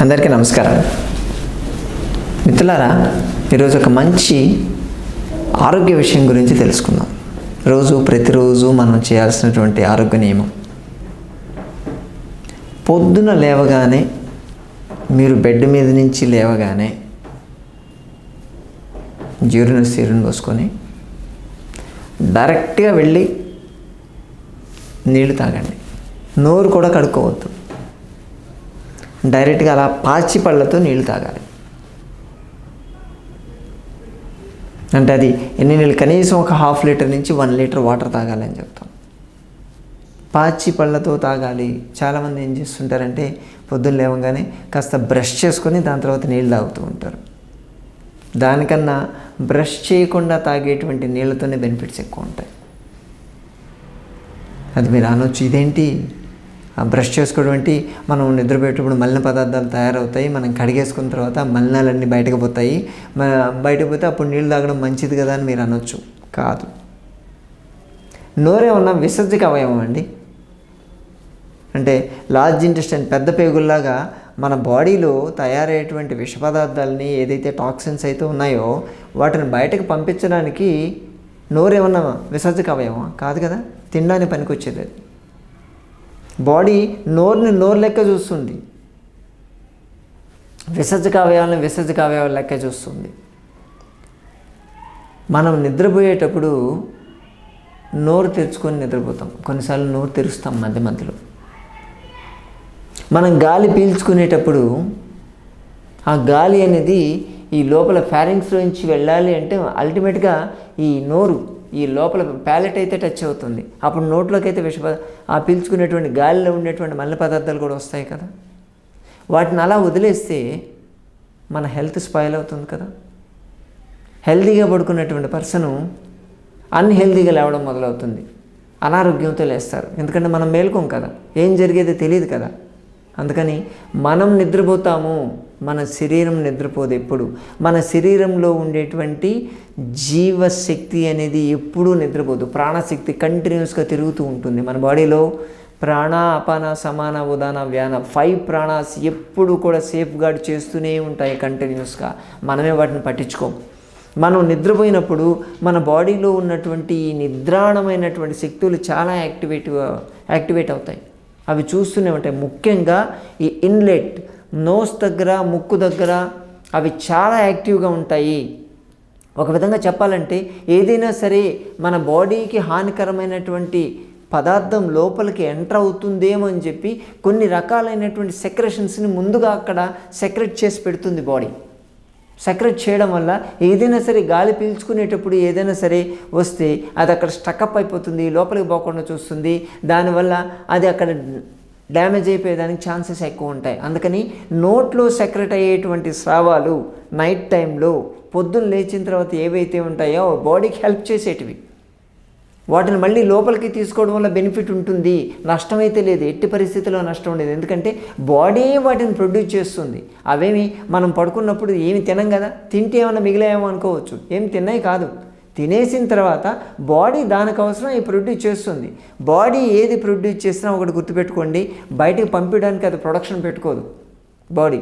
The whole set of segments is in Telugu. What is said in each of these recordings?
అందరికీ నమస్కారం. మిత్రులారా ఈరోజు ఒక మంచి ఆరోగ్య విషయం గురించి తెలుసుకుందాం. రోజు ప్రతిరోజు మనం చేయాల్సినటువంటి ఆరోగ్య నియమం. పొద్దున లేవగానే మీరు బెడ్ మీద నుంచి లేవగానే జీరుని సీరుని పోసుకొని డైరెక్ట్గా వెళ్ళి నీళ్ళు తాగండి. నోరు కూడా కడుక్కోవద్దు. డైరెక్ట్గా అలా పాచి పళ్ళతో నీళ్ళు తాగాలి. అంటే అది ఎన్ని నీళ్ళు కనీసం ఒక హాఫ్ లీటర్ నుంచి వన్ లీటర్ వాటర్ తాగాలి అని చెప్తాం. పాచి పళ్ళతో తాగాలి. చాలామంది ఏం చేస్తుంటారంటే పొద్దున్న లేవగానే కాస్త బ్రష్ చేసుకొని దాని తర్వాత నీళ్ళు తాగుతూ ఉంటారు. దానికన్నా బ్రష్ చేయకుండా తాగేటువంటి నీళ్ళతోనే బెనిఫిట్స్ ఎక్కువ ఉంటాయి. అది మీరు అనొచ్చు ఇదేంటి? బ్రష్ చేసుకోవడం ఏంటి మనం నిద్రపోయేటప్పుడు మలిన పదార్థాలు తయారవుతాయి. మనం కడిగేసుకున్న తర్వాత మలినాలన్నీ బయటకు పోతాయి. బయటకు పోతే అప్పుడు నీళ్ళు తాగడం మంచిది కదా అని మీరు అనొచ్చు. కాదు. నోరేమన్నా విసర్జక అవయవం అండి? అంటే లార్జ్ ఇంటెస్టైన్ పెద్ద పేగుల్లాగా మన బాడీలో తయారయ్యేటువంటి విష పదార్థాలని ఏదైతే టాక్సిన్స్ అయితే ఉన్నాయో వాటిని బయటకు పంపించడానికి నోరేమన్నా విసర్జక అవయవం కాదు కదా. తినడానికి పనికొచ్చేది అది. బాడీ నోరుని నోరు లెక్క చూస్తుంది. విసర్జక అవయవాలను విసర్జక అవయవాల లెక్క చూస్తుంది. మనం నిద్రపోయేటప్పుడు నోరు తెరుచుకొని నిద్రపోతాం. కొన్నిసార్లు నోరు తెరుస్తాం మధ్య మధ్యలో. మనం గాలి పీల్చుకునేటప్పుడు ఆ గాలి అనేది ఈ లోపల ఫ్యారింగ్స్ నుంచి వెళ్ళాలి అంటే అల్టిమేట్గా ఈ నోరు ఈ లోపల ప్యాలెట్ అయితే టచ్ అవుతుంది. అప్పుడు నోట్లోకి అయితే విష ఆ పీల్చుకునేటువంటి గాలిలో ఉండేటువంటి మల్ల పదార్థాలు కూడా వస్తాయి కదా. వాటిని అలా వదిలేస్తే మన హెల్త్ స్పాయిల్ అవుతుంది కదా. హెల్దీగా పడుకున్నటువంటి పర్సను అన్హెల్తీగా లేవడం మొదలవుతుంది. అనారోగ్యంతో లేస్తారు. ఎందుకంటే మనం మేల్కోం కదా. ఏం జరిగేదో తెలియదు కదా. అందుకని మనం నిద్రపోతాము మన శరీరం నిద్రపోదు ఎప్పుడు. మన శరీరంలో ఉండేటువంటి జీవశక్తి అనేది ఎప్పుడూ నిద్రపోదు. ప్రాణశక్తి కంటిన్యూస్గా తిరుగుతూ ఉంటుంది. మన బాడీలో ప్రాణ అపాన సమాన ఉదాన వ్యాన ఫైవ్ ప్రాణాస్ ఎప్పుడు కూడా సేఫ్ గార్డ్ చేస్తూనే ఉంటాయి కంటిన్యూస్గా. మనమే వాటిని పట్టించుకోం. మనం నిద్రపోయినప్పుడు మన బాడీలో ఉన్నటువంటి ఈ నిద్రాణమైనటువంటి శక్తులు చాలా యాక్టివేట్ యాక్టివేట్ అవుతాయి. అవి చూస్తూనే ఉంటాయి. ముఖ్యంగా ఈ ఇన్లెట్ నోస్ దగ్గర ముక్కు దగ్గర అవి చాలా యాక్టివ్గా ఉంటాయి. ఒక విధంగా చెప్పాలంటే ఏదైనా సరే మన బాడీకి హానికరమైనటువంటి పదార్థం లోపలికి ఎంటర్ అవుతుందేమో అని చెప్పి కొన్ని రకాలైనటువంటి సెక్రెషన్స్ని ముందుగా అక్కడ సెక్రెట్ చేసి పెడుతుంది బాడీ. సెక్రెట్ చేయడం వల్ల ఏదైనా సరే గాలి పీల్చుకునేటప్పుడు ఏదైనా సరే వస్తే అది అక్కడ స్టకప్ అయిపోతుంది లోపలికి పోకుండా చూస్తుంది. దానివల్ల అది అక్కడ డ్యామేజ్ అయిపోయేదానికి ఛాన్సెస్ ఎక్కువ ఉంటాయి. అందుకని నోట్లో సెక్రెట్ అయ్యేటువంటి స్రావాలు నైట్ టైంలో పొద్దున్న లేచిన తర్వాత ఏవైతే ఉంటాయో బాడీకి హెల్ప్ చేసేటివి. వాటిని మళ్ళీ లోపలికి తీసుకోవడం వల్ల బెనిఫిట్ ఉంటుంది. నష్టమైతే లేదు. ఎట్టి పరిస్థితిలో నష్టం లేదు ఎందుకంటే బాడీ వాటిని ప్రొడ్యూస్ చేస్తుంది. అవేమి మనం పడుకున్నప్పుడు ఏమి తినం కదా? తింటే ఏమైనా మిగిలాయేమో అనుకోవచ్చు. ఏమి తిన్నాయి కాదు. తినేసిన తర్వాత బాడీ దానికి అవసరం ఈ ప్రొడ్యూస్ చేస్తుంది. బాడీ ఏది ప్రొడ్యూస్ చేసినా ఒకటి గుర్తుపెట్టుకోండి. బయటకు పంపించడానికి అది ప్రొడక్షన్ పెట్టుకోదు. బాడీ.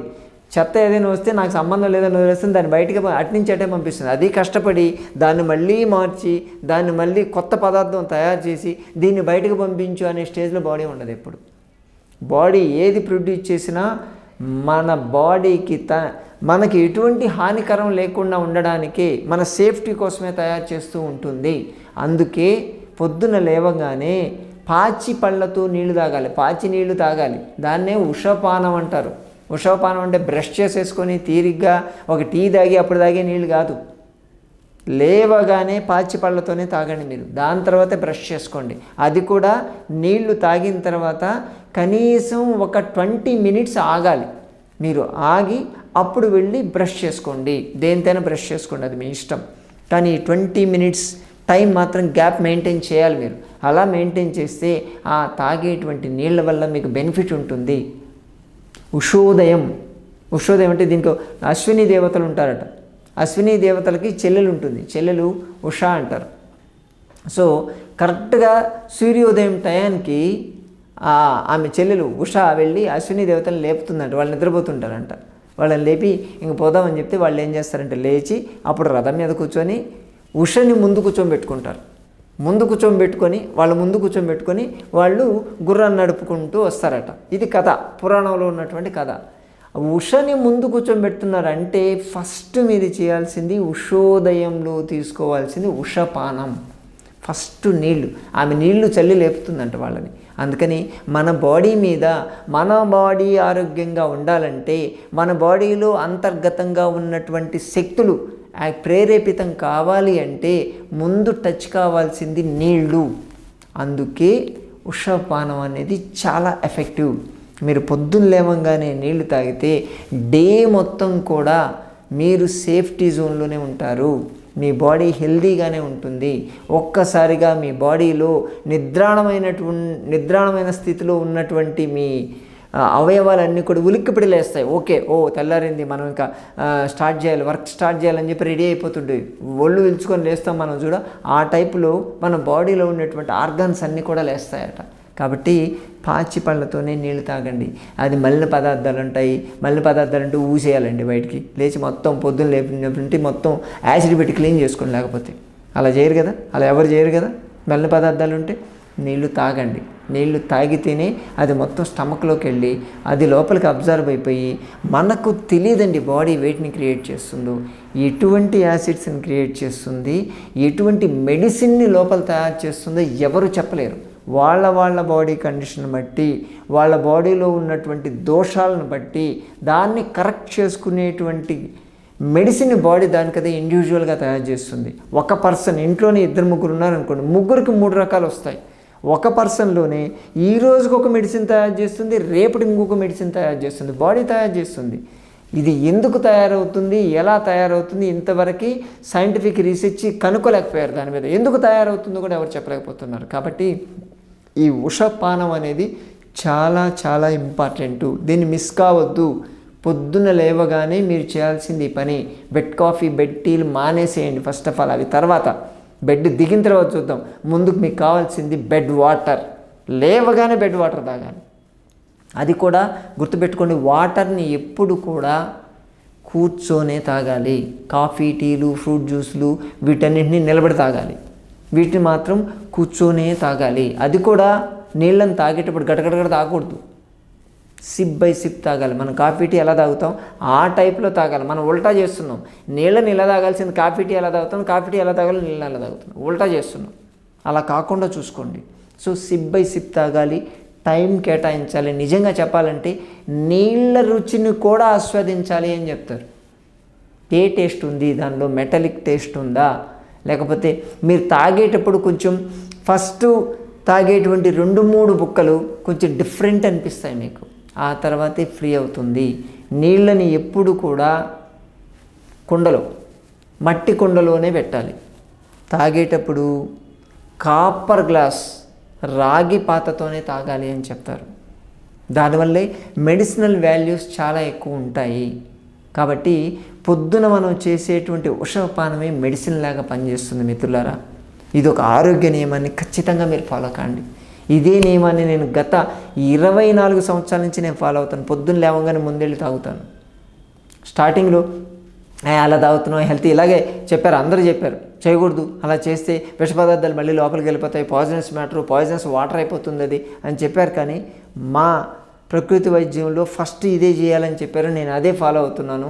చెత్త ఏదైనా వస్తే నాకు సంబంధం లేదని వదిలేస్తుంది దాన్ని బయటకి ప- అటు నుంచి అటే పంపిస్తుంది. అది కష్టపడి దాన్ని మళ్ళీ మార్చి దాన్ని మళ్ళీ కొత్త పదార్థం తయారు చేసి దీన్ని బయటకు పంపించు అనే స్టేజ్లో బాడీ ఉండదు ఎప్పుడు. బాడీ ఏది ప్రొడ్యూస్ చేసినా మన బాడీకి త మనకి ఎటువంటి హానికరం లేకుండా ఉండడానికి మన సేఫ్టీ కోసమే తయారు చేస్తూ ఉంటుంది. అందుకే పొద్దున లేవగానే పాచి పళ్ళతో నీళ్ళు తాగాలి. పాచి నీళ్ళు తాగాలి. దాన్నే ఉషపానం అంటారు. ఉషవపానం అంటే బ్రష్ చేసేసుకొని తీరిగ్గా ఒక టీ తాగి అప్పుడు తాగే నీళ్ళు కాదు. లేవగానే పాచి పళ్ళతోనే తాగండి మీరు. దాని తర్వాత బ్రష్ చేసుకోండి. అది కూడా నీళ్ళు తాగిన తర్వాత కనీసం ఒక ట్వంటీ మినిట్స్ ఆగాలి. మీరు ఆగి అప్పుడు వెళ్ళి బ్రష్ చేసుకోండి. దేనితోనే బ్రష్ చేసుకోండి. అది మీ ఇష్టం. కానీ ట్వంటీ మినిట్స్ టైం మాత్రం గ్యాప్ మెయింటైన్ చేయాలి మీరు. అలా మెయింటైన్ చేస్తే ఆ తాగేటువంటి నీళ్ళ వల్ల మీకు బెనిఫిట్ ఉంటుంది. ఉషోదయం. ఉషోదయం అంటే దీనికి అశ్విని దేవతలు ఉంటారట. అశ్విని దేవతలకి చెల్లెలు ఉంటుంది. చెల్లెలు ఉష అంటారు. సో కరెక్ట్గా సూర్యోదయం టయానికి ఆమె చెల్లెలు ఉష వెళ్ళి అశ్విని దేవతలు లేపుతుందంట. వాళ్ళు నిద్రపోతుంటారంట. వాళ్ళని లేపి ఇంక పోదామని చెప్తే వాళ్ళు ఏం చేస్తారంటే లేచి అప్పుడు రథం మీద కూర్చొని ఉషని ముందు కూర్చోబెట్టుకుంటారు. ముందు కూర్చోబెట్టుకొని వాళ్ళ ముందు కూర్చోబెట్టుకొని వాళ్ళు గుర్రాన్ని నడుపుకుంటూ వస్తారట. ఇది కథ. పురాణంలో ఉన్నటువంటి కథ. ఉషని ముందు కూర్చోబెడుతున్నారంటే ఫస్ట్ మీరు చేయాల్సింది ఉషోదయంలో తీసుకోవాల్సింది ఉషపానం. ఫస్ట్ నీళ్ళు ఆమె నీళ్ళు చల్లి లేపుతుందంట వాళ్ళని. అందుకని మన బాడీ మీద మన బాడీ ఆరోగ్యంగా ఉండాలంటే మన బాడీలో అంతర్గతంగా ఉన్నటువంటి శక్తులు ప్రేరేపితం కావాలి అంటే ముందు టచ్ కావాల్సింది నీళ్ళు అందుకే ఉషపానం అనేది చాలా ఎఫెక్టివ్ మీరు పొద్దున్న లేవంగానే నీళ్ళు తాగితే డే మొత్తం కూడా మీరు సేఫ్టీ జోన్లోనే ఉంటారు. మీ బాడీ హెల్దీగానే ఉంటుంది. ఒక్కసారిగా మీ బాడీలో నిద్రాణమైనటువంటి నిద్రాణమైన స్థితిలో ఉన్నటువంటి మీ అవయవాలన్నీ కూడా ఉలిక్కిపిడి లేస్తాయి ఓకే ఓ తెల్లారింది మనం ఇంకా స్టార్ట్ చేయాలి వర్క్ స్టార్ట్ చేయాలని చెప్పి రెడీ అయిపోతుండే. ఒళ్ళు విల్చుకొని లేస్తాం మనం చూడ ఆ టైపులో మన బాడీలో ఉన్నటువంటి ఆర్గాన్స్ అన్నీ కూడా లేస్తాయట. కాబట్టి పాచి పళ్ళతోనే నీళ్ళు తాగండి. అది మల్లిన పదార్థాలు ఉంటాయి. మల్లిన పదార్థాలు అంటే ఊసేయాలండి బయటికి. లేచి మొత్తం పొద్దున్న లేపినటువంటి మొత్తం యాసిడ్ పెట్టి క్లీన్ చేసుకోండి లేకపోతే. అలా చేయరు కదా? అలా ఎవరు చేయరు కదా? మల్లిన పదార్థాలు ఉంటే. నీళ్ళు తాగండి. నీళ్ళు తాగితేనే అది మొత్తం స్టమక్లోకి వెళ్ళి అది లోపలికి అబ్జర్వ్ అయిపోయి మనకు తెలియదండి బాడీ వెయిట్ని క్రియేట్ చేస్తుందో ఎటువంటి యాసిడ్స్ని క్రియేట్ చేస్తుంది ఎటువంటి మెడిసిన్ని లోపల తయారు చేస్తుందో ఎవరు చెప్పలేరు. వాళ్ళ వాళ్ళ బాడీ కండిషన్ బట్టి వాళ్ళ బాడీలో ఉన్నటువంటి దోషాలను బట్టి దాన్ని కరెక్ట్ చేసుకునేటువంటి మెడిసిన్ బాడీ దానికదే ఇండివిజువల్గా తయారు చేస్తుంది. ఒక పర్సన్ ఇంట్లోనే ఇద్దరు ముగ్గురు ఉన్నారనుకోండి ముగ్గురికి మూడు రకాలు వస్తాయి. ఒక పర్సన్లోనే ఈ రోజుకు ఒక మెడిసిన్ తయారు చేస్తుంది రేపటి ఇంకొక మెడిసిన్ తయారు చేస్తుంది బాడీ తయారు చేస్తుంది. ఇది ఎందుకు తయారవుతుంది ఎలా తయారవుతుంది ఇంతవరకు సైంటిఫిక్ రీసెర్చ్ కనుక్కోలేకపోయారు దాని మీద. ఎందుకు తయారవుతుందో కూడా ఎవరు చెప్పలేకపోతున్నారు. కాబట్టి ఈ ఉషపానం అనేది చాలా చాలా ఇంపార్టెంట్. దీన్ని మిస్ కావద్దు. పొద్దున లేవగానే మీరు చేయాల్సింది ఈ పని. బెడ్ కాఫీ బెడ్ టీలు మానేసేయండి ఫస్ట్ ఆఫ్ ఆల్. అవి తర్వాత. బెడ్ దిగిన తర్వాత చూద్దాం. ముందుకు మీకు కావాల్సింది బెడ్ వాటర్. లేవగానే బెడ్ వాటర్ తాగాలి. అది కూడా గుర్తుపెట్టుకోండి వాటర్ని ఎప్పుడు కూడా కూర్చొనే తాగాలి. కాఫీ టీలు ఫ్రూట్ జ్యూస్లు వీటన్నింటినీ నిలబడి తాగాలి. వీటిని మాత్రం కూర్చొనే తాగాలి. అది కూడా నీళ్ళని తాగేటప్పుడు గడగడగడ తాగకూడదు. సిప్ బై సిప్ తాగాలి. మనం కాఫీ టీ ఎలా తాగుతాం? ఆ టైప్లో తాగాలి. మనం ఉల్టా చేస్తున్నాం. నీళ్ళని ఎలా తాగాల్సింది? కాఫీ టీ ఎలా తాగుతాం? కాఫీ టీ ఎలా తాగాలి? నీళ్ళని ఎలా తాగుతున్నాం ఉల్టా చేస్తున్నాం. అలా కాకుండా చూసుకోండి. సో సిప్ బై సిప్ తాగాలి. టైం కేటాయించాలి. నిజంగా చెప్పాలంటే నీళ్ళ రుచిని కూడా ఆస్వాదించాలి అని చెప్తారు. ఏ టేస్ట్ ఉంది దానిలో? మెటలిక్ టేస్ట్ ఉందా? లేకపోతే మీరు తాగేటప్పుడు కొంచెం ఫస్ట్ తాగేటువంటి రెండు మూడు బుక్కలు కొంచెం డిఫరెంట్ అనిపిస్తాయి మీకు. ఆ తర్వాతే ఫ్రీ అవుతుంది. నీళ్ళని ఎప్పుడు కూడా కుండలో మట్టి కుండలోనే పెట్టాలి. తాగేటప్పుడు కాపర్ గ్లాస్ రాగి పాతతోనే తాగాలి అని చెప్తారు. దానివల్లే మెడిసినల్ వాల్యూస్ చాలా ఎక్కువ ఉంటాయి. కాబట్టి పొద్దున మనం చేసేటువంటి ఉషపానమే మెడిసిన్ లాగా పనిచేస్తుంది మిత్రులారా. ఇది ఒక ఆరోగ్య నియమాన్ని ఖచ్చితంగా మీరు ఫాలో కాండి. ఇదే నియమాన్ని నేను గత ఇరవై నాలుగు సంవత్సరాల నుంచి నేను ఫాలో అవుతాను. పొద్దున్న లేవగానే ముందెళ్ళి తాగుతాను. స్టార్టింగ్లో అలా తాగుతున్నావు హెల్త్ ఇలాగే చెప్పారు అందరూ చెప్పారు. చేయకూడదు అలా చేస్తే విష పదార్థాలు మళ్ళీ లోపలికి వెళ్ళిపోతాయి పాయిజనస్ మ్యాటర్ పాయిజనస్ వాటర్ అయిపోతుంది అది అని చెప్పారు. కానీ మా ప్రకృతి వైద్యంలో ఫస్ట్ ఇదే చేయాలని చెప్పారు నేను అదే ఫాలో అవుతున్నాను.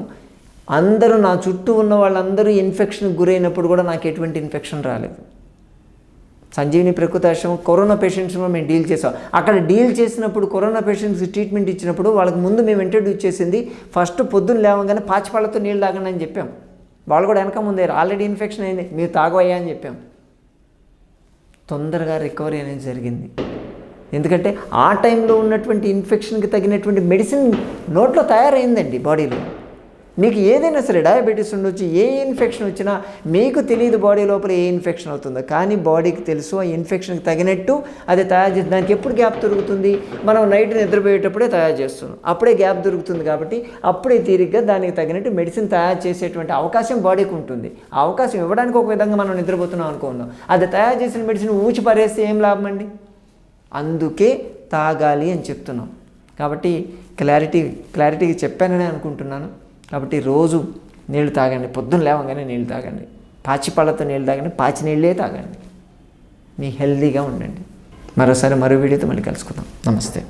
అందరూ నా చుట్టూ ఉన్న వాళ్ళందరూ ఇన్ఫెక్షన్కి గురైనప్పుడు కూడా నాకు ఎటువంటి ఇన్ఫెక్షన్ రాలేదు. సంజీవిని ప్రకృతి ఆశ్రమం కరోనా పేషెంట్స్లో మేము డీల్ చేసాం. అక్కడ డీల్ చేసినప్పుడు కరోనా పేషెంట్స్కి ట్రీట్మెంట్ ఇచ్చినప్పుడు వాళ్ళకి ముందు మేము ఇంట్రడ్యూస్ చేసింది ఫస్ట్ పొద్దున్న లేవగానే పాచిపాళ్ళతో నీళ్ళు తాగండి అని చెప్పాం. వాళ్ళు కూడా వెనక ముందే ఆల్రెడీ ఇన్ఫెక్షన్ అయింది మీరు తాగవయ్యా అని చెప్పాం. తొందరగా రికవరీ అనేది జరిగింది. ఎందుకంటే ఆ టైంలో ఉన్నటువంటి ఇన్ఫెక్షన్కి తగినటువంటి మెడిసిన్ నోట్లో తయారైందండి బాడీలో మీకు ఏదైనా సరే డయాబెటీస్ ఉండొచ్చు ఏ ఇన్ఫెక్షన్ వచ్చినా మీకు తెలియదు బాడీ లోపల ఏ ఇన్ఫెక్షన్ అవుతుందో. కానీ బాడీకి తెలుసు ఆ ఇన్ఫెక్షన్కి తగినట్టు అది తయారు చేసి దానికి ఎప్పుడు గ్యాప్ దొరుకుతుంది? మనం నైట్ నిద్రపోయేటప్పుడే తయారు చేస్తున్నాం. అప్పుడే గ్యాప్ దొరుకుతుంది కాబట్టి అప్పుడే తీరిగ్గా దానికి తగినట్టు మెడిసిన్ తయారు చేసేటువంటి అవకాశం బాడీకి ఉంటుంది. అవకాశం ఇవ్వడానికి ఒక విధంగా మనం నిద్రపోతున్నాం అనుకుందాం అది తయారు చేసిన మెడిసిన్ ఊచి పరేస్తే ఏం లాభం అండి? అందుకే తాగాలి అని చెప్తున్నాం. కాబట్టి క్లారిటీ క్లారిటీగా చెప్పానని అనుకుంటున్నాను. కాబట్టి రోజు నీళ్ళు తాగండి పొద్దున్న లేవగానే నీళ్ళు తాగండి. పాచి పళ్ళతో నీళ్ళు తాగండి పాచి నీళ్ళే తాగండి. మీ హెల్దీగా ఉండండి. మరోసారి మరో వీడియోతో మళ్ళీ కలుసుకుందాం. నమస్తే.